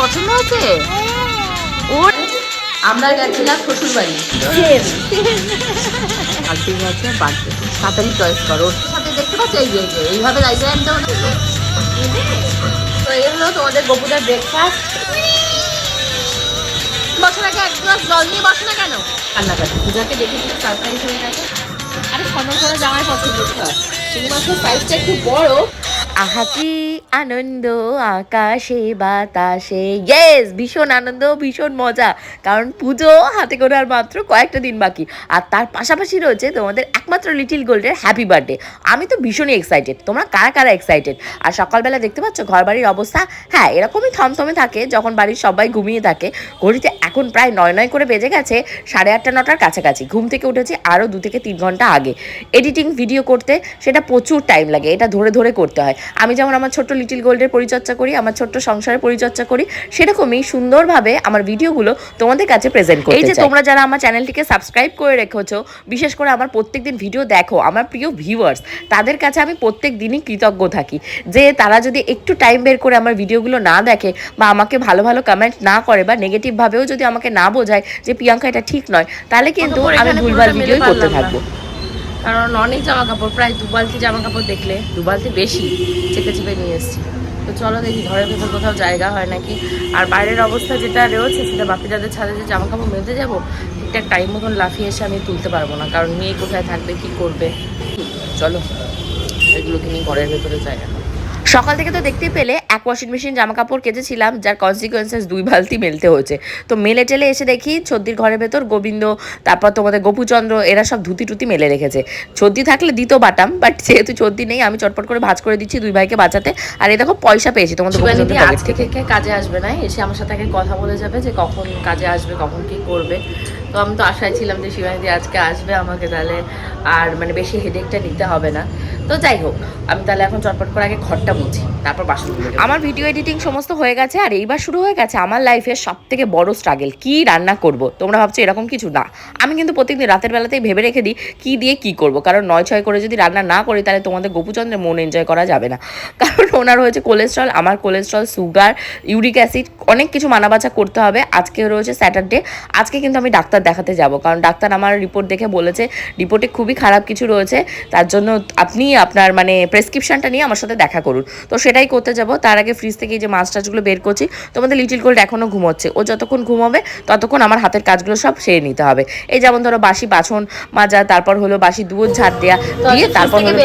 পছন্দ হয়েছে? ওর আমরা গেছিলাম শ্বশুর বাড়ি কালকে গেছে বার্থডে তাড়াতাড়ি চয়েস করো। সাথে দেখতে পাচ্ছ এই যে এইভাবে লাইজে আনতে হবে তো এই হলো তোমাদের গোপুদের ব্রেকফাস্ট বসার আগে এক গ্লাস জল নিয়ে বসে না কেন? কান্নাকাটি। পূজাকে দেখে কিন্তু সারপ্রাইজ হয়ে গেছে। আরে সন্ধ্যা করে জামাই পছন্দ চিংড়ি মাছের সাইজটা একটু বড়। আহা কি আনন্দ আকাশে, বাতাসে। ইয়েস ভীষণ আনন্দ, ভীষণ মজা। কারণ পুজো হাতে করে আর মাত্র কয়েকটা দিন বাকি। আর তার পাশাপাশি রয়েছে তোমাদের একমাত্র লিটিল গোল্ডের হ্যাপি বার্থডে আমি তো ভীষণই এক্সাইটেড তোমরা কারা কারা এক্সাইটেড আর সকালবেলা দেখতে পাচ্ছ ঘর বাড়ির অবস্থা? হ্যাঁ এরকমই থমথমে থাকে যখন বাড়ির সবাই ঘুমিয়ে থাকে। ঘড়িতে এখন প্রায় নয় নয় করে বেজে গেছে, সাড়ে আটটা নটার কাছাকাছি। ঘুম থেকে উঠেছি আরও দু থেকে তিন ঘণ্টা আগে। এডিটিং ভিডিও করতে সেটা প্রচুর টাইম লাগে। এটা ধরে ধরে করতে হয়। আমি যেমন আমার ছোট্ট লিটিল গোল্ডের পরিচর্যা করি আমার ছোট্ট সংসারের পরিচর্যা করি সেরকমই সুন্দরভাবে আমার ভিডিওগুলো তোমাদের কাছে প্রেজেন্ট করতে এই যে তোমরা যারা আমার চ্যানেলটিকে সাবস্ক্রাইব করে রেখেছো বিশেষ করে আমার প্রত্যেকদিন ভিডিও দেখো আমার প্রিয় ভিউয়ার্স তাদের কাছে আমি প্রত্যেক দিনই কৃতজ্ঞ থাকি। যে তারা যদি একটু টাইম বের করে আমার ভিডিওগুলো না দেখে বা আমাকে ভালো ভালো কমেন্ট না করে বা নেগেটিভভাবেও যদি আমাকে না বোঝায় যে প্রিয়াঙ্কা এটা ঠিক নয় তাহলে কিন্তু আমি ভুলভাল ভিডিওই করতে থাকব। কারণ অনেক জামা কাপড় প্রায় দু বালতি জামা কাপড় দেখলে দু বালতি বেশি চেপে চেপে নিয়ে এসেছি। তো চলো দেখি ঘরের ভেতর কোথাও জায়গা হয় নাকি। আর বাইরের অবস্থা যেটা রয়েছে, সেটা বাপি যাদের ছাদে যে জামা কাপড় মেলতে যাব, ঠিকঠাক টাইম মতন লাফিয়ে এসে আমি তুলতে পারব না, কারণ মেয়ে কোথায় থাকবে, কি করবে। চলো, এগুলোকে নিয়ে ঘরের ভেতরে যায় এখন। সকাল থেকে তো দেখতেই পেলে এক ওয়াশিং মেশিন জামা কাপড় কেচেছিলাম যার কনসিকুয়েন্সেস দুই বালতি মেলতে হয়েছে। তো মেলে টেলে এসে দেখি ছদ্দির ঘরের ভেতর গোবিন্দ তারপর তোমাদের গোপুচন্দ্র এরা সব ধুতি টুতি মেলে রেখেছে। ছদ্দি থাকলে দিত বাটাম বাট যেহেতু ছদ্দি নেই আমি চটপট করে ভাজ করে দিচ্ছি দুই ভাইকে বাঁচাতে। আর এই দেখো পয়সা পেয়েছি তোমাদের পকেট থেকে। কাজে আসবে না এসে আমার সাথে আগে কথা বলে যাবে যে কখন কাজে আসবে কখন কি করবে। তো আমি তো আশায় ছিলাম যে শিবানীদি আজকে আসবে আমাকে তাহলে আর মানে বেশি হেডেকটা নিতে হবে না। তো যাই হোক, আমি তাহলে এখন চটপট করে আগে ঘরটা মুছি, তারপর বাসন আমার ভিডিও এডিটিং সমস্ত হয়ে গেছে আর এইবার শুরু হয়ে গেছে আমার লাইফের সব থেকে বড় স্ট্রাগল কি রান্না করব? তোমরা ভাবছ এরকম কিছু? না। আমি কিন্তু প্রত্যেকদিন রাতের বেলাতেই ভেবে রেখে দিই কি দিয়ে কি করব। কারণ নয় ছয় করে যদি রান্না না করি, তাহলে তোমাদের গোপুচন্দ্রের মন এনজয় করা যাবে না। কারণ ওনার হয়েছে কোলেস্ট্রল আমার কোলেস্ট্রল সুগার ইউরিক অ্যাসিড অনেক কিছু মানাবাচা করতে হবে। আজকে রয়েছে স্যাটারডে আজকে কিন্তু আমি ডাক্তার দেখাতে যাব। কারণ ডাক্তার আমার রিপোর্ট দেখে বলেছে রিপোর্টে খুবই খারাপ কিছু রয়েছে। তার জন্য আপনি আপনার মানে প্রেসক্রিপশনটা নিয়ে আমার সাথে দেখা করুন। তো সেটাই করতে যাব। তার আগে ফ্রিজ থেকে এই যে মাছ টাছগুলো বের করছি তোমাদের লিটিল গোল্ড এখনও ঘুমোচ্ছে। ও যতক্ষণ ঘুমাবে ততক্ষণ আমার হাতের কাজগুলো সব সেরে নিতে হবে। এই যেমন ধরো বাসি বাছন মাজা তারপর হলো বাসি দুধ ঝাড় দেওয়া দিয়ে তারপর হলো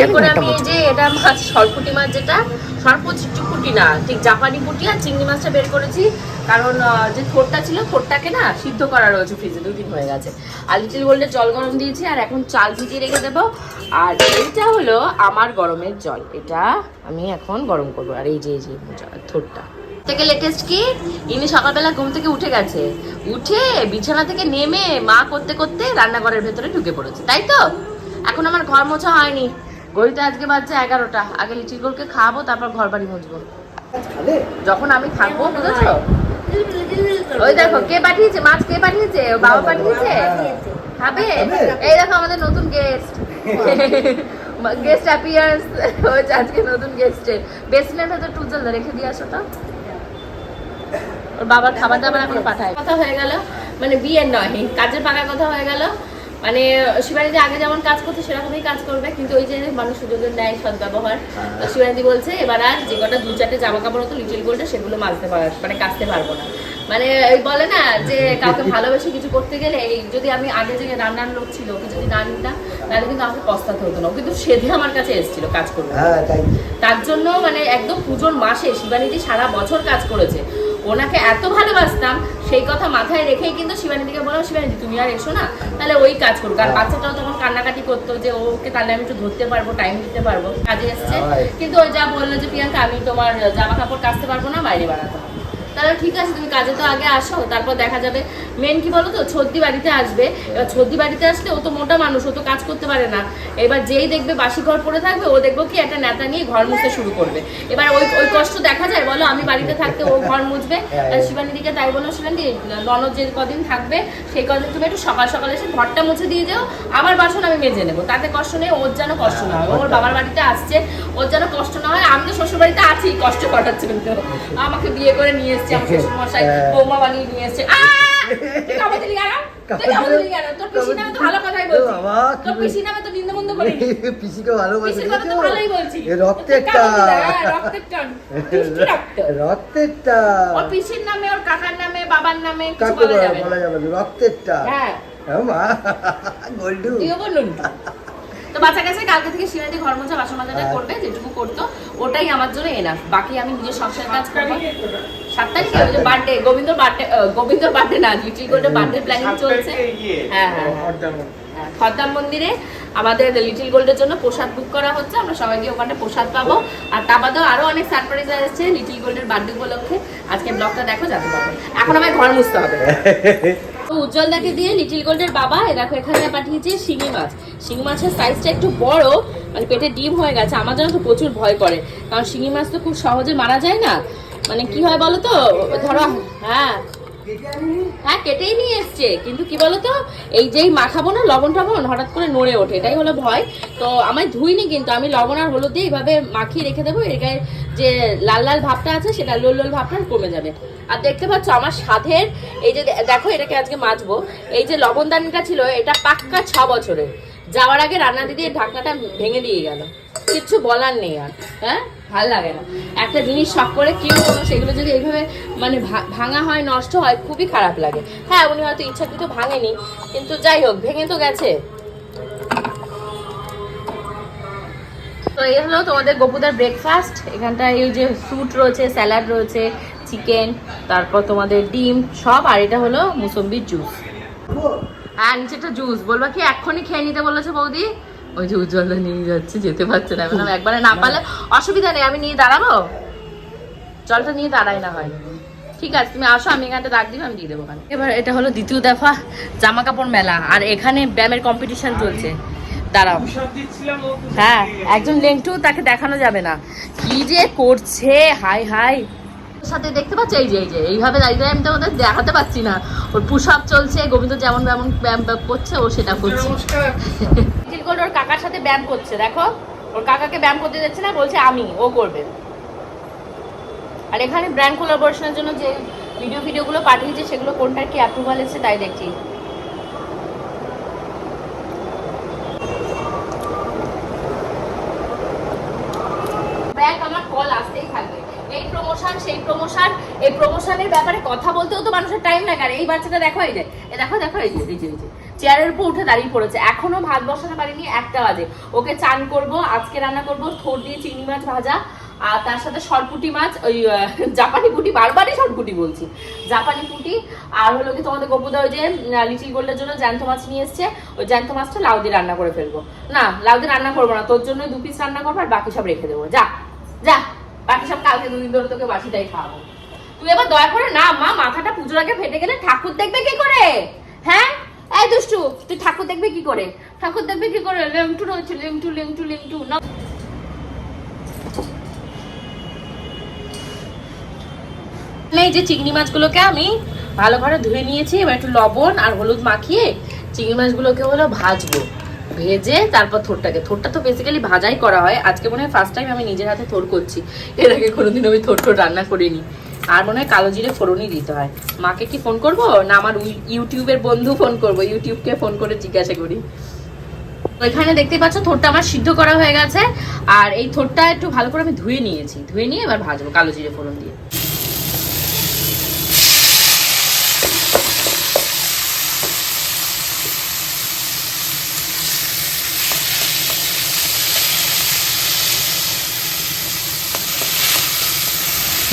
যে এটা মাছ সরপুটি মাছ যেটা সরপুটি পুটি না ঠিক জাপানি পুটি আর চিংড়ি মাছটা বের করেছি। কারণ যে থোরটা ছিল থোরটাকে না সিদ্ধ করা রয়েছে ফ্রিজে দুদিন হয়ে গেছে। আর লিটিল গোল্ডের জল গরম দিয়েছি আর এখন চাল ভিজিয়ে রেখে দেবো। আর এইটা হলো আমার গরমের জল এটা আমি এখন গরম করব। আর এই যে এই যে থোরটা থেকে লেটেস্ট কি? ইনি সকালবেলা ঘুম থেকে উঠে গেছে। উঠে বিছানা থেকে নেমে মা করতে করতে রান্নাঘরের ভেতরে ঢুকে পড়েছে তাই তো? এখন আমার ঘর মোছা হয়নি। ঘড়িতে আজকে বাজছে এগারোটা। আগে লিচি গোলকে খাব তারপর ঘর বাড়ি মুছবো। যখন আমি থাকব বুঝেছ? ওই দেখো কে পাঠিয়েছে? মাছ কে পাঠিয়েছে? ও বাবা পাঠিয়েছে? খাবে? এই দেখো আমাদের নতুন গেস্ট গেস্ট অ্যাপিয়ার্স হয়েছে আজকে নতুন গেস্টের বেসিনের ভেতর টুজল রেখে দিয়ে আসো তো। ওর বাবার খাবার দাবার এখন পাঠায়। কথা হয়ে গেল মানে বিয়ের নয়, কাজের পাকা কথা হয়ে গেল। মানে শিবানীদি আগে যেমন কাজ করতো, সেরকমই কাজ করবে, কিন্তু ওই যে মানুষ সুযোগের নেয় সদ্ব্যবহার। তো শিবানীদি বলছে, এবার আর যে কটা দু চারটে জামা কাপড় হতো লিটিল গোল্ডে সেগুলো মালতে পার মানে কাচতে পারব না। মানে বলে না যে কাউকে ভালোবেসে কিছু করতে গেলে এই যদি আমি আগে যে রান্নার লোক ছিল ওকে যদি না নিতাম তাহলে কিন্তু আমাকে পস্তাতে হতো না। কিন্তু সেধে আমার কাছে এসেছিল কাজ করবে হ্যাঁ তার জন্য মানে একদম পুজোর মাসে শিবানীদি সারা বছর কাজ করেছে। ওনাকে এত ভালোবাসতাম সেই কথা মাথায় রেখেই কিন্তু শিবানীদিকে বললাম শিবানীদি তুমি আর এসো না তাহলে ওই কাজ করুক আর বাচ্চাটাও তখন কান্নাকাটি করতো যে ওকে তাহলে আমি একটু ধরতে পারব টাইম দিতে পারব। কাজে এসছে। কিন্তু ওই যা বলল যে প্রিয়াঙ্কা আমি তোমার জামা কাপড় কাচতে পারব না বাইরে বানাতে তাহলে ঠিক আছে তুমি কাজে তো আগে আসো তারপর দেখা যাবে। মেন কি বলো তো ছদ্দি বাড়িতে আসবে। এবার ছদ্দি বাড়িতে আসলে ও তো মোটা মানুষ ও তো কাজ করতে পারে না। এবার যেই দেখবে বাসি ঘর পড়ে থাকবে ও দেখব কি একটা নেতা নিয়ে ঘর মুছতে শুরু করবে। এবার ওই ওই কষ্ট দেখা যায় বলো আমি বাড়িতে থাকতে ও ঘর মুছবে। আর শিবানী দিকে তাই বলো শিবানী ননদ যে কদিন থাকবে সেই কদিন তুমি একটু সকাল সকাল এসে ঘরটা মুছে দিয়ে যাও আমার বাসন আমি মেজে নেব। তাতে কষ্ট নেই ওর যেন কষ্ট না হয়। ওর বাবার বাড়িতে আসছে ওর যেন কষ্ট না হয় আমি তো শ্বশুর বাড়িতে আছি কষ্ট করার জন্য আমাকে বিয়ে করে নিয়ে এসছে আমার শ্বশুর মশাই। বৌমা বানিয়ে নিয়ে এসছে তুই কামড় দিলি কেন? তুই কামড় দিলি কেন? তোর পিসির নামে তো ভালো কথাই বলছি। ও বাবা, কি তোর পিসির নামে তো নিন্দা-মন্দ করিনি। পিসিকে ভালোবাসে পিসির কথা তো ভালোই বলছি। রক্তের টান। হ্যাঁ, রক্তের টান। রক্তের টান। ওর পিসির নামে ওর কাকার নামে বাবার নামে কিছু বলা বলা যাবে বলা যাবে রক্তের টান। মা গোল্ডু তুইও বলুন তো বাচ্চা কাছে কালকে থেকে সিনাদি ঘর মোছা বাসন মাজাটা হ্যাঁ। করবে যেটুকু করতো ওটাই আমার জন্য এনাফ বাকি আমি নিজের সংসার কাজ করব। সাত তারিখে ওই যে birthday Gobinda birthday Gobinda birthday না লিটিল গোল্ডের বার্থডে প্ল্যানিং চলছে। হ্যাঁ হ্যাঁ হ্যাঁ। হ্যাঁ, খদ্দাম মন্দিরে আমাদের লিটিল গোল্ডের জন্য প্রসাদ বুক করা হচ্ছে। আমরা সবাই গিয়ে ওখানে প্রসাদ পাবো। আর তা বাদেও আরও অনেক সারপ্রাইজ আসছে লিটিল গোল্ডের বার্থডে উপলক্ষে। আজকে ব্লগটা দেখো যাতে পারবে এখন আমায় ঘর মুছতে হবে। তো উজ্জ্বল দাকে দিয়ে লিটিল গোল্ডের বাবা দেখো এখানে পাঠিয়েছে শিঙি মাছ। শিঙি মাছের সাইজটা একটু বড় মানে পেটে ডিম হয়ে গেছে আমার জন্য তো প্রচুর ভয় করে। কারণ শিঙি মাছ তো খুব সহজে মারা যায় না। মানে কি হয় বলো তো ধরো হ্যাঁ হ্যাঁ কেটেই নিয়ে এসছে। কিন্তু কি বলতো, এই যেই মাখাবো না, লবণ টবণ, হঠাৎ করে নড়ে ওঠে। এটাই হলো ভয়। তো আমায় ধুইনি কিন্তু, আমি লবণ আর হলুদ দিয়ে এইভাবে মাখিয়ে রেখে দেবো। এর গায়ে যে লাল লাল ভাবটা আছে, সেটা লোল লোল ভাবটা কমে যাবে। আর দেখতে পাচ্ছ, আমার সাধের এই যে দেখো এটাকে আজকে মাজবো। এই যে লবণদানিটা ছিল, এটা পাক্কা ছ বছরের। যাওয়ার আগে রান্না দিদি ঢাকনাটা ভেঙে দিয়ে গেল। কিচ্ছু বলার নেই আর হ্যাঁ? ভালো লাগে না। একটা জিনিস শখ করে কিনবো সেগুলো যদি এইভাবে মানে ভাঙা হয়, নষ্ট হয়, খুবই খারাপ লাগে। হ্যাঁ উনি হয়তো ইচ্ছাকৃত ভাঙেনি, কিন্তু যাই হোক, ভেঙে তো গেছে। তো এই হলো তোমাদের গপুদার ব্রেকফাস্ট এখানটায় এই যে ফ্রুট রয়েছে স্যালাড রয়েছে চিকেন তারপর তোমাদের ডিম, সব, আর এটা হলো মুসম্বির জুস হ্যাঁ নিচেটা জুস বলবা কি? এক্ষুনি খেয়ে নিতে বলেছে বৌদি। ওই যে উজ্জ্বলদা নিয়ে যাচ্ছে যেতে পারছে না। আমি একবারে না পারলে অসুবিধা নেই আমি নিয়ে দাঁড়াবো? জলটা নিয়ে দাঁড়াই না হয়। ঠিক আছে তুমি আসো আমি এখানটা দাগ দিবে আমি দিয়ে দেবো এবার এটা হলো দ্বিতীয় দফা জামা কাপড় মেলা আর এখানে ব্যায়ামের কম্পিটিশন চলছে। দাঁড়াও। হ্যাঁ একজন লেংটু তাকে দেখানো যাবে না। কি যে করছে হাই হাই। সাথে দেখতে পাচ্ছ? এই যে এই যে এইভাবে দাঁড়িয়ে আমি তো ওদের দেখাতে পাচ্ছি না। ওর পুশ আপ চলছে গোবিন্দ যেমন যেমন ব্যায়াম ব্যায়াম করছে ও সেটা করছে। গোল্ড ওর কাকার সাথে ব্যায়াম করছে দেখো। ওর কাকাকে ব্যায়াম করতে যাচ্ছে না বলছে আমি ও করবে। আর এখানে ব্র্যান্ড কোলাবোরেশনের জন্য যে ভিডিও ভিডিওগুলো পাঠিয়েছে সেগুলো কোনটার কি অ্যাপ্রুভাল এসেছে তাই দেখছি। ব্যাক আমার কল আসতেই থাকবে। এই প্রমোশন সেই প্রমোশন এই প্রমোশনের ব্যাপারে কথা বলতেও তো মানুষের টাইম লাগে। আর এই বাচ্চাটা দেখো এই যে দেখো দেখো এই যে এই যে চেয়ারের উপর উঠে দাঁড়িয়ে পড়েছে। এখনও ভাত বসাতে পারিনি একটা বাজে। ওকে চান করব, আজকে রান্না করব থোর দিয়ে চিংড়ি মাছ ভাজা, আর তার সাথে সরপুটি মাছ, ওই জাপানি পুটি, বারবারই সরপুটি বলছি। জাপানি পুটি, আর হলো কি তোমাদের গোপুদা ওই যে লিটিল গোল্ডের জন্য জ্যান্ত মাছ নিয়ে এসছে। ওই জ্যান্ত মাছটা লাউ দিয়ে রান্না করে ফেলব। না, লাউ দিয়ে রান্না করব না, তোর জন্য দু পিস রান্না করব, আর বাকি সব রেখে দেবো। যা যা। বাকি সব কালকে দুদিন ধরে তোকে বাসিটাই খাওয়াবো। তুই এবার দয়া করে না, মা, মাথাটা পুজোর আগে ফেটে গেলে ঠাকুর দেখবে কি করে? হ্যাঁ? এই দুষ্টু, তুই ঠাকুর দেখবে কি করে? ঠাকুর দেখবে কি করে? লেংটু রয়েছে, লেংটু লেংটু লেংটু, না। এই যে চিংড়ি মাছগুলোকে আমি ভালো করে ধুয়ে নিয়েছি, এবার একটু লবণ আর হলুদ মাখিয়ে চিংড়ি মাছগুলোকে হলো ভাজবো। ভেজে তারপর থোরটাকে। থোরটা তো বেসিক্যালি ভাজাই করা হয়। আজকে মনে হয় ফার্স্ট টাইম আমি নিজের হাতে থোর করছি। এর আগে কোনোদিন আমি থোর টোর রান্না করিনি। আর মনে হয় কালো জিরে ফোড়নই দিতে হয়। মাকে কি ফোন করব? না আমার ইউটিউবের বন্ধু ফোন করব? ইউটিউবকে ফোন করে জিজ্ঞাসা করি। তো এখানে দেখতে পাচ্ছ থোরটা আমার সিদ্ধ করা হয়ে গেছে। আর এই থোরটা একটু ভালো করে আমি ধুয়ে নিয়েছি। ধুয়ে নিয়ে এবার ভাজবো কালো জিরে ফোড়ন দিয়ে।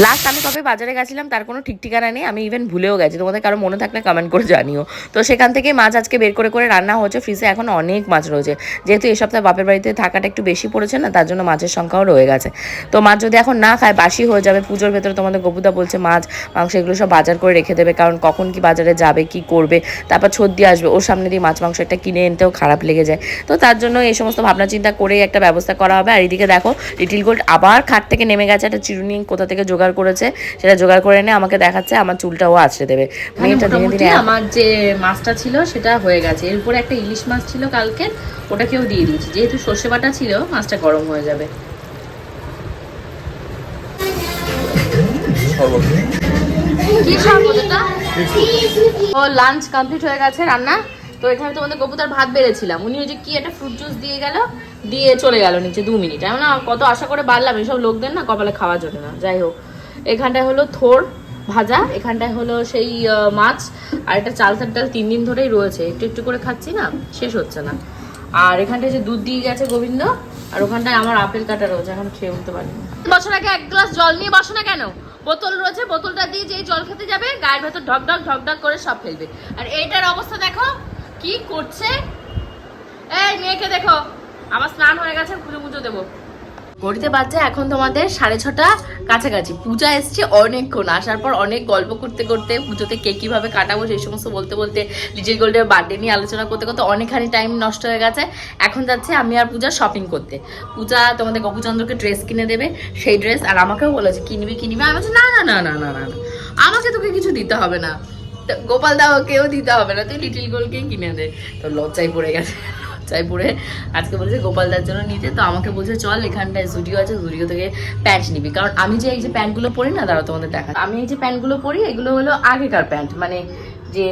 লাস্ট আমি কবে বাজারে গেছিলাম, তার কোনো ঠিক ঠিকানা নেই, আমি ইভেন ভুলেও গেছি। তোমাদের কারও মনে থাকলে কমেন্ট করে জানিও। তো সেখান থেকে মাছ আজকে বের করে করে রান্না হচ্ছে ফ্রিজে এখন অনেক মাছ রয়েছে। যেহেতু এই সপ্তাহে বাপের বাড়িতে থাকাটা একটু বেশি পড়েছে না, তার জন্য মাছের সংখ্যাও রয়ে গেছে। তো মাছ যদি এখন না খায়, বাসি হয়ে যাবে, পুজোর ভেতরে তোমাদের গপুদা বলছে মাছ, মাংস এগুলো সব বাজার করে রেখে দেবে, কারণ কখন কি বাজারে যাবে, কি করবে, তারপর ছদ্দি আসবে, ওর সামনে দিয়ে মাছ, মাংস একটা কিনে এনেতেও খারাপ লেগে যায়। তো তার জন্য এই সমস্ত ভাবনা চিন্তা করেই একটা ব্যবস্থা করা হবে। আর এদিকে দেখো লিটিল গোল্ড আবার খাট থেকে নেমে গেছে, একটা চিরুনি কোথা থেকে জোগাড় করেছে সেটা জোগাড় করে এনে আমাকে দেখাচ্ছে আমার চুলটাও আছড়ে দেবে। মানে মেয়েটা ধীরে ধীরে আমার যে মাছটা ছিল সেটা হয়ে গেছে। এর উপরে একটা ইলিশ মাছ ছিল কালকে ওটাকেও দিয়ে দিয়েছি। যেহেতু সর্ষে বাটা ছিল মাছটা গরম হয়ে যাবে। কি ও লাঞ্চ কমপ্লিট হয়ে গেছে রান্না। তো এখানে তোমাদের কবুতর ভাত বেড়েছিলাম। উনি ওই যে কি একটা ফ্রুট জুস দিয়ে গেল দিয়ে চলে গেল নিচে দু মিনিট। আমি না কত আশা করে বাড়লাম এসব লোকদের না কপালে খাওয়া জন্য না। যাই হোক। এখানটায় হলো থোর ভাজা, এখানটায় হলো সেই মাছ, আর একটা চাল ডাল তিন দিন ধরেই রয়েছে। একটু একটু করে খাচ্ছি না, শেষ হচ্ছে না। আর এখানটায় যে দুধ দিয়ে গেছে গোবিন্দ, আর ওখানটায় আমার আপেল কাটা রয়েছে, এখন খেয়ে উঠতে পারিনি। বছর আগে এক গ্লাস জল নিয়ে বসো না কেন? বোতল রয়েছে, বোতলটা দিয়ে যেই জল খেতে যাবে, গায়ের ভেতর ঢক ঢক ঢক ঢক করে সব ফেলবে। আর এইটার অবস্থা দেখো, কি করছে? এই মেয়েকে দেখো, আমার স্নান হয়ে গেছে পুজো পুজো দেবো। ঘড়িতে বাজছে এখন তোমাদের সাড়ে ছটা কাছাকাছি। পূজা এসছে অনেকক্ষণ, আসার পর অনেক গল্প করতে করতে, পুজোতে কে কীভাবে কাটাবো সেই সমস্ত বলতে বলতে লিটিল গোল্ডের বার্থডে নিয়ে আলোচনা করতে করতে অনেকখানি টাইম নষ্ট হয়ে গেছে। এখন যাচ্ছে আমি আর পূজা শপিং করতে। পূজা তোমাদের গপুচন্দ্রকে ড্রেস কিনে দেবে, সেই ড্রেস আর আমাকেও বলেছে কিনবি কিনবি? আমি বলছি, না না না না না না আমাকে তোকে কিছু দিতে হবে না। গোপাল দাও কেউ দিতে হবে না। তুই লিটিল গোলকেই কিনে দে। তো লজ্জায় পড়ে গেছে। লজ্জায় পড়ে। আজকে বলেছে গোপালদার জন্য নিতে, তো আমাকে বলছে, চল এখানটায় জুডিও আছে, জুডিও থেকে প্যান্ট নিবি। কারণ আমি যে এই যে প্যান্টগুলো পরি না, দাঁড়াও তোমাদের দেখা আমি এই যে প্যান্টগুলো পরি, এগুলো হলো আগেকার প্যান্ট মানে যে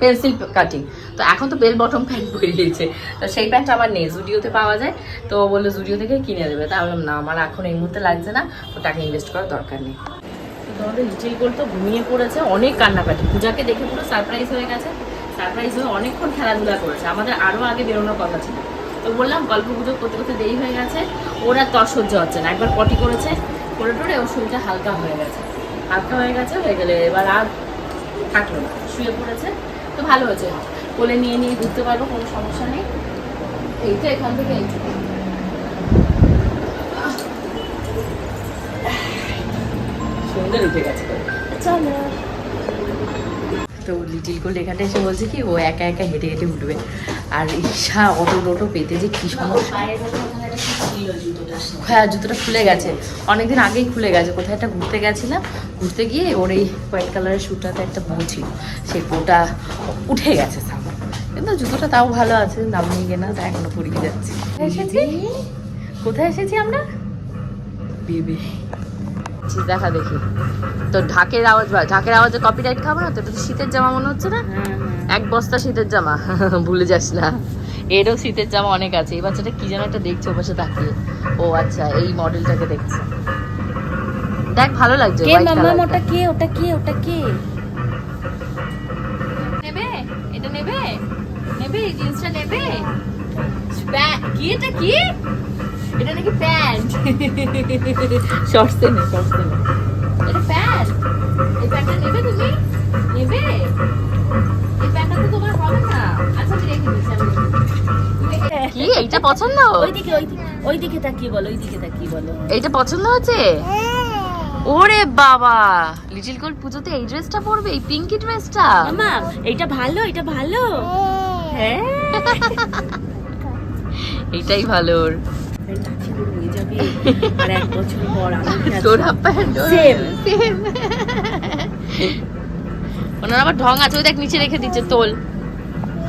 পেন্সিল কাটিং। তো এখন তো বেল বটম প্যান্ট বেরিয়েছে তো সেই প্যান্ট আমার নেই, জুডিওতে পাওয়া যায়। তো বলল, জুডিও থেকে কিনে দেবে। তা বললাম, না, আমার এখন এই মুহূর্তে লাগছে না, তো টাকা ইনভেস্ট করার দরকার নেই। তোমাদের লিটিল গোল তো ঘুমিয়ে পড়েছে, অনেক কান্নাকাটি। পূজাকে দেখে পুরো সারপ্রাইজ হয়ে গেছে। সারপ্রাইজ হয়ে অনেকক্ষণ খেলাধুলা করেছে। আমাদের আরও আগে বেরোনোর কথা ছিল। তো বললাম গল্প গুজব করতে করতে দেরি হয়ে গেছে। ওরা তর সহ্য হচ্ছে না। একবার পটি করেছে, করে টোরে ওর শরীরটা হালকা হয়ে গেছে। হালকা হয়ে গেছে, হয়ে গেলে এবার আর থাকল না। শুয়ে পড়েছে। তো ভালো হয়েছে। কোলে নিয়ে নিয়ে ঘুরতে পারব, কোনো সমস্যা নেই। এই তো এখান থেকে এইটুকু সুন্দর উঠে গেছে। চলো। তো লিটিল গোল্ড এখানটা এসে বলছে কি, ও একা একা হেঁটে হেঁটে উঠবে। আর ঈশা অটো টোটো পেতে যে কি সমস্যা। হ্যাঁ জুতোটা খুলে গেছে। অনেকদিন আগেই খুলে গেছে। কোথায় একটা ঘুরতে গেছিলাম, ঘুরতে গিয়ে ওর এই হোয়াইট কালারের শ্যুটাতে একটা বউ ছিল। সেই বউটা উঠে গেছে কিন্তু জুতোটা তাও ভালো আছে, নাম নিয়ে গিয়ে না তা এখনও পরিয়ে যাচ্ছে। এসেছি? কোথায় এসেছি আমরা? বেবি ছি, দেখা দেখি। তো ঢাকের আওয়াজ বা ঢাকের আওয়াজে কপিরাইট খাব না? তো এটা তো শীতের জামা মনে হচ্ছে না? এক বস্তা শীতের জামা। ভুলে যাস না। এরও শীতের জামা অনেক আছে। এই বাচ্চাটা কি যেন একটা দেখছে ও পাশে তাকিয়ে। ও আচ্ছা এই মডেলটাকে দেখছে। দেখ ভালো লাগছে কে মাম্মা। ওটা কে? ওটা কে? ওটা কে? নেবে? এটা নেবে? নেবে? এই জিন্সটা নেবে? প্যা- কি? এটা নাকি প্যান্ট? শর্টসে নে শর্টসে নে। এটা প্যান্ট। এই প্যান্টটা নেবে তুমি? নেবে? এই প্যান্টটা তো তোমার হবে না। আচ্ছা আমি রেখে দিচ্ছি আমি কি? এইটা পছন্দ? ওইদিকে ওইদিকে ওইদিকে তাকিয়ে বলো ওইদিকে তাকিয়ে বলো। এইটা পছন্দ হচ্ছে? ওরে বাবা! লিটিল গোল্ড পুজোতে এই ড্রেসটা পরবে এই পিঙ্কি ড্রেসটা এটা ভালো এটা ভালো। হ্যাঁ। এইটাই ভালো ওর। আর এক বছর পর ওনার আবার ঢং আছে দেখ নিচে রেখে দিচ্ছে তোল।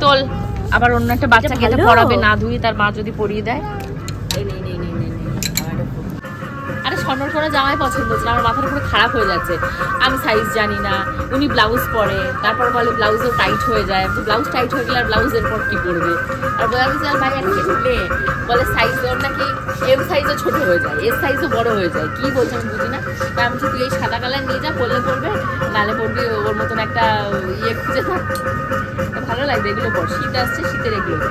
তোল। আবার অন্য একটা বাচ্চাকে পড়াবে না ধুয়ে তার মা যদি পরিয়ে দেয়। সন্ন্যর করা জামাই পছন্দ হচ্ছে আমার মাথাটা পুরো খারাপ হয়ে যাচ্ছে। আমি সাইজ জানি না, উনি ব্লাউজ পরে, তারপর বলে ব্লাউজও টাইট হয়ে যায়। তো ব্লাউজ টাইট হয়ে গেলে আর ব্লাউজ এরপর কী করবে আর বলে আমি ভাই একটা শুনলে বলে সাইজ ওর নাকি এম সাইজও ছোট হয়ে যায় এস সাইজও বড় হয়ে যায়। কি বলছে আমি বুঝি না। তা আমি তুই এই সাদা কালার নিয়ে যা, পরলে পরবে নালে পরবি ওর মতন একটা ইয়ে খুঁজে থাক ভালো লাগবে, এগুলো পর। শীত আসছে, শীতের এগুলো। পর।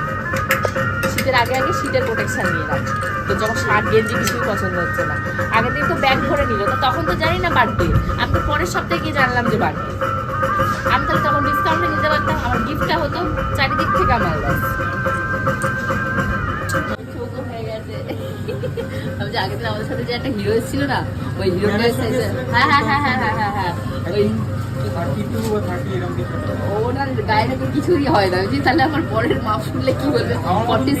শীতের আগে আগে শীতের প্রোটেকশন নিয়ে রাখ তো যখন শার্ট গেঞ্জি কিছুই পছন্দ হচ্ছে না। আগের দিন তো ব্যাগ ভরে নিল তো তখন তো জানি না বার্থডে আমি তো পরের সপ্তাহে গিয়ে জানলাম যে বার্থডে আমি তাহলে তখন ডিসকাউন্টে নিতে পারতাম আমার গিফটটা হতো চারিদিক থেকে আমার হয়ে। আমি যে আগের দিন আমাদের সাথে যে একটা হিরো ছিল না ওই হিরোটা হ্যাঁ হ্যাঁ হ্যাঁ হ্যাঁ হ্যাঁ হ্যাঁ হ্যাঁ ওই ওনার গায়ে নাকি কিছুই হয় না যে তাহলে আমার পরের মাপ শুনলে কি বলবে ফর্টি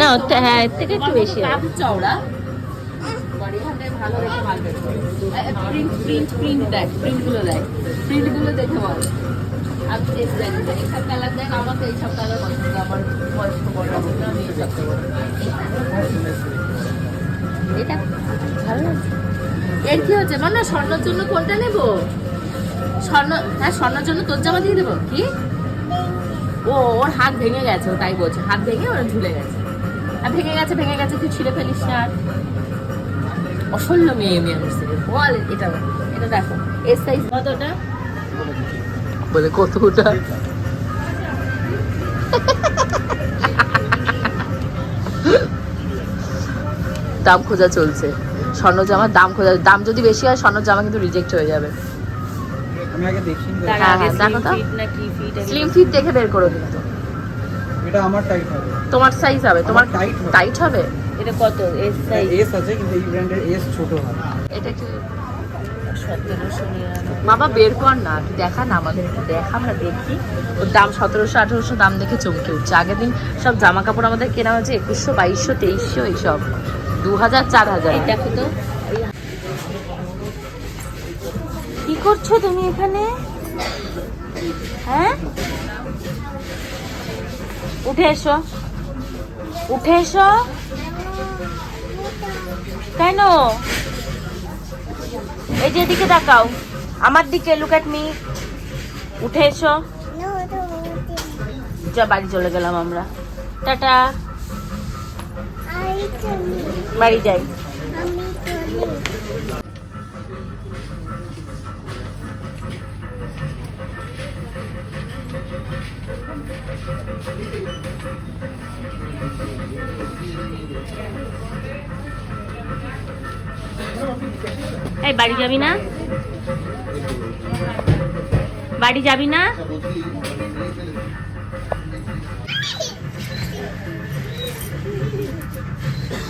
না হ্যাঁ এর থেকে একটু বেশি চওড়া ভালো দেখে মাল প্রিন্ট প্রিন্ট প্রিন্ট দেখ বল আমি টেস্ট জানি না এইসব কালার দেখ আমার তো এইসব কালার পছন্দ আমার বয়স্ক বড় আমি এইসব এটা ভালো লাগছে। এর কি হচ্ছে? মানে স্বর্ণর জন্য কোনটা নেব? স্বর্ণ হ্যাঁ স্বর্ণর জন্য তোর জামা দিয়ে দেবো। কি? ও, ওর হাত ভেঙে গেছে তাই বলছে। হাত ভেঙে ওরা ঝুলে গেছে। আর ভেঙে গেছে ভেঙে গেছে, তুই ছিঁড়ে ফেলিস না অসল্য মেয়ে মেয়ে থেকে বল, এটা এটা দেখো। এর সাইজ কতটা? বলে কতটা? দাম খোঁজা চলছে। স্বর্ণ জামার দাম খোঁজা দাম যদি বেশি হয় স্বর্ণ জামা কিন্তু রিজেক্ট হয়ে যাবে। আমি আগে দেখি হ্যাঁ, হ্যাঁ, স্লিম ফিট দেখে বের করো কিন্তু এটা আমার টাইট হবে। তোমার সাইজ হবে। তোমার। টাইট হবে। এটা কত? এর সাইজ এস আছে কিন্তু এই ব্র্যান্ডের এস ছোট হয় এটা কি? বাবা বের কর না। তুই দেখা না আমাদের দেখা আমরা দেখি। ওর দাম সতেরোশো আঠেরোশো দাম দেখে চমকে উঠছে। আগের দিন সব জামা কাপড় আমাদের কেনা হয়েছে একুশশো বাইশশো তেইশশো এইসব। দু হাজার চার হাজার এই দেখো তো। কি করছ তুমি এখানে? হ্যাঁ? উঠে এসো। উঠে এসো। কেন? এই যে এদিকে তাকাও। আমার দিকে লুক অ্যাট মি উঠে এসো। যা বাড়ি চলে গেলাম আমরা। টাটা। বাড়ি যাই। এই বাড়ি যাবি না? বাড়ি যাবি না?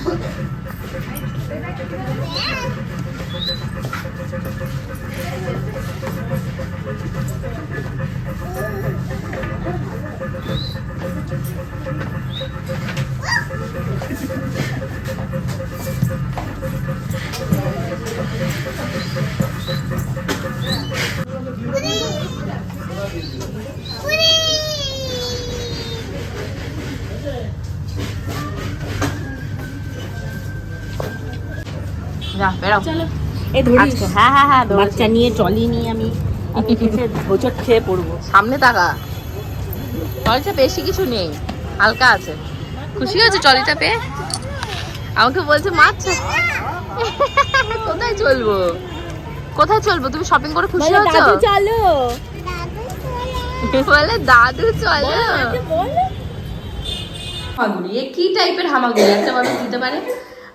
Thank you. যা বেরো। এই ধরিস। হ্যাঁ হ্যাঁ হ্যাঁ। বাচ্চা নিয়ে আমি খেয়ে পড়ব। সামনে তাকা। ট্রলিটা বেশি কিছু নেই হালকা আছে। খুশি হয়েছে ট্রলিটা পেয়ে? আমাকে বলছে মাছ কোথায় চলবো? কোথায় চলবো? তুমি শপিং করে খুশি হয়েছো? চলো। বলে দাদু চলো। হামাগুড়ি এ কি টাইপের হামাগুড়ি? একটা মানুষ দিতে পারে?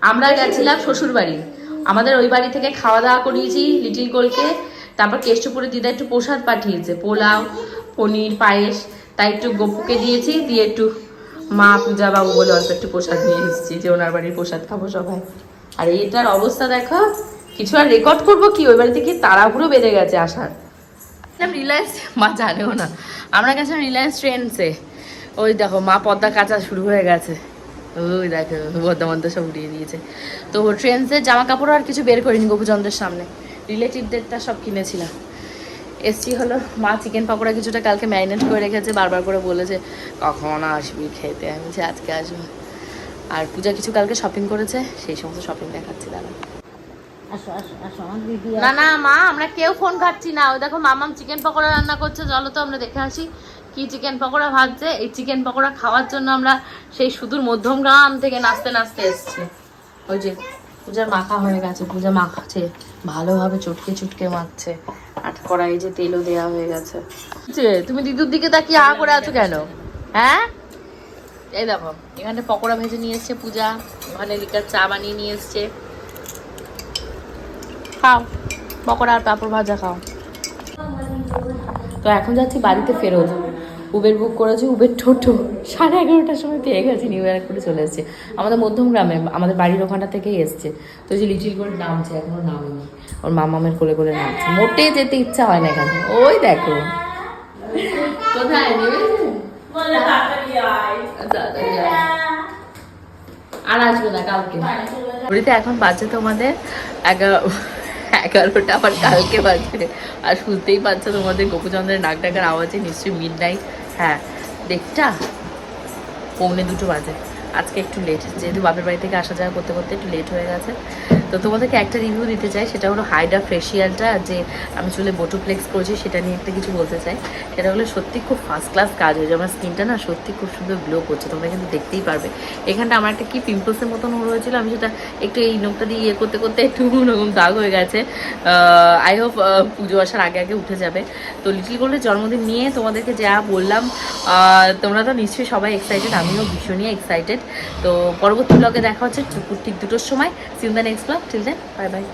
আমরা গেছিলাম শ্বশুর বাড়ি আমাদের ওই বাড়ি থেকে খাওয়া দাওয়া করিয়েছি লিটিল গোলকে তারপর কেষ্টপুরে দিদা একটু প্রসাদ পাঠিয়েছে, পোলাও, পনির, পায়েস। তাই একটু গপুকে দিয়েছি, দিয়ে একটু মা পূজা বাবু বলে অল্প একটু প্রসাদ নিয়ে এসেছি যে ওনার বাড়ির প্রসাদ খাব সবাই। আর এইটার অবস্থা দেখো, কিছু আর রেকর্ড করব কি? ওই বাড়িতে কি তাড়াহুড়ো বেড়ে গেছে আসার? রিলায়েন্স, মা জানেও না। আমরা গেছিলাম রিলায়েন্স ট্রেন্ডসে ওই দেখো, মা পদ্মা কাচা শুরু হয়ে গেছে। ওই দেখো পদ্মা মদ্দা সব উড়িয়ে দিয়েছে। তো ট্রেন্ডসের জামা কাপড় আর কিছু বের করিনি গোপুচন্দ্রের সামনে। রিলেটিভদেরটা সব কিনেছিলাম। এসছি হলো মা চিকেন পকোড়া কিছুটা কালকে ম্যারিনেট করে রেখেছে বারবার করে বলেছে কখন আসবি খেতে? আমি বলছি আজকে আসব। আর পূজা কিছু কালকে শপিং করেছে সেই সমস্ত শপিং দেখাচ্ছি দাদা। না না মা আমরা কেউ ফোন খাচ্ছি না। ওই দেখো মামাম চিকেন পকোড়া রান্না করছে চলো তো আমরা দেখে আসি। কি চিকেন পকোড়া ভাজছে, এই চিকেন পকোড়া খাওয়ার জন্য আমরা সেই সুদূর মধ্যম গ্রাম থেকে নাচতে নাচতে এসেছি। ওই যে পূজার মাখা হয়ে গেছে, পূজা মাখাচ্ছে ভালোভাবে চটকে চটকে মাখছে, আর কড়াই যে তেলও দেয়া হয়ে গেছে। তুমি দিদুর দিকে তাকিয়ে আ করে আছো কেন? হ্যাঁ? এই দেখো, এখানে পকোড়া ভেজে নিয়ে এসছে পূজা, ওখানে লিকার চা বানিয়ে নিয়ে এসছে। খাও, পকোড়া আর পাঁপড় ভাজা খাও। তো এখন যাচ্ছি বাড়িতে ফেরত। উবের বুক করেছি উবের টোটো। সাড়ে এগারোটার সময় পেয়ে গেছি নিউ ইয়র্ক করে চলে এসেছে। আমাদের মধ্যম গ্রামে আমাদের বাড়ির ওখানটা থেকেই এসছে। তো যে লিটিল গোল্ড নামছে এখনও নামেনি ওর মামামের কোলে কোলে নামছে। মোটে যেতে ইচ্ছা হয় না এখানে। ওই দেখো। কোথায়? আর আসবে না কালকে। ঘড়িতে এখন বাজে তোমাদের এগারো এগারোটা আবার কালকে বাজবে আর শুনতেই পাচ্ছ তোমাদের গোপুচন্দ্রের নাক ডাকার আওয়াজে নিশ্চয়ই মিড নাইট হ্যাঁ দেখটা পৌনে দুটো বাজে। আজকে একটু লেট যেহেতু বাপের বাড়ি থেকে আসা যাওয়া করতে করতে একটু লেট হয়ে গেছে। তো তোমাদেরকে একটা রিভিউ দিতে চাই, সেটা হলো হাইডা ফেসিয়ালটা যে আমি চুলে বোটোপ্লেক্স করেছি সেটা নিয়ে একটা কিছু বলতে চাই। সেটা হলো সত্যি খুব ফার্স্ট ক্লাস কাজ হয়েছে। আমার স্কিনটা না সত্যি খুব সুন্দর গ্লো করছে, তোমরা কিন্তু দেখতেই পারবে। এখানটা আমার একটা কি পিম্পলসের মতন হয়েছিল, আমি সেটা একটু এই নোকটা দিয়ে ইয়ে করতে করতে একটু ওরকম দাগ হয়ে গেছে। আই হোপ পুজো আসার আগে আগে উঠে যাবে। তো লিটিল গোল্ডের জন্মদিন নিয়ে তোমাদেরকে যা বললাম তোমরা তো নিশ্চয়ই সবাই এক্সাইটেড আমিও ভীষণই এক্সাইটেড তো পরবর্তী ব্লগে দেখা হচ্ছে। ঠিক দুটোর সময়। See in the next blog till then bye bye